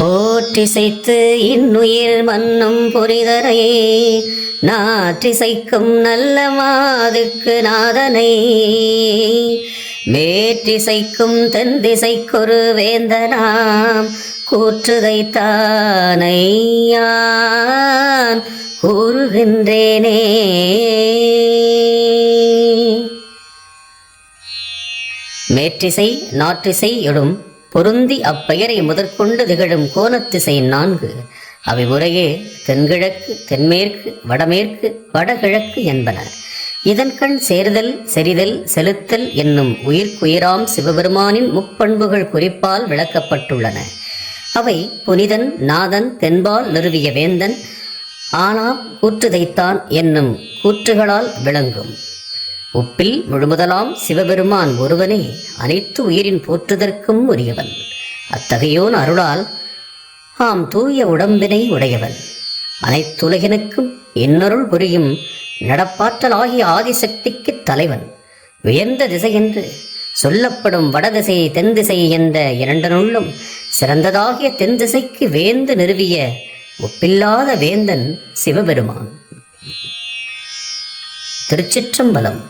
போற்றிசைத்து இன்னுயிர் மன்னும் புரிதரையே நாற்றிசைக்கும் நல்ல மாதுக்கு நாதனை. வேற்றிசைக்கும் தென் திசைக்கொரு வேந்தனாம் கூற்றுதைத்தானையான் கூறுகின்றேனே. மேற்றிசை நாற்றிசை எடும் பொருந்தி அப்பெயரை முதற்கொண்டு திகழும் கோணத்திசை நான்கு. அவை முறையே தென்கிழக்கு தென்மேற்கு வடமேற்கு வடகிழக்கு என்பன. இதன் கண் சேர்தல் செறிதல் செலுத்தல் என்னும் உயிர்க்குயிராம் சிவபெருமானின் முப்பண்புகள் குறிப்பால் விளக்கப்பட்டுள்ளன. அவை புனிதன் நாதன் தென்பால் நிறுவிய வேந்தன் ஆனா கூற்றுதைத்தான் என்னும் கூற்றுகளால் விளங்கும். உப்பில் முழுமுதலாம் சிவபெருமான் ஒருவனே அனைத்து உயிரின் போற்றுதற்கும் உரியவன். அத்தகையோன் அருளால் ஆம் தூய உடம்பினை உடையவன். அனைத்துலகினுக்கும் இன்னருள் புரியும் நடப்பாற்றலாகிய ஆதிசக்திக்கு தலைவன். உயர்ந்த திசையென்று சொல்லப்படும் வடதிசை தென்திசை என்ற இரண்டனுள்ளும் சிறந்ததாகிய தென் திசைக்கு வேந்து நிறுவிய ஒப்பில்லாத வேந்தன் சிவபெருமான். திருச்சிற்றம்பலம்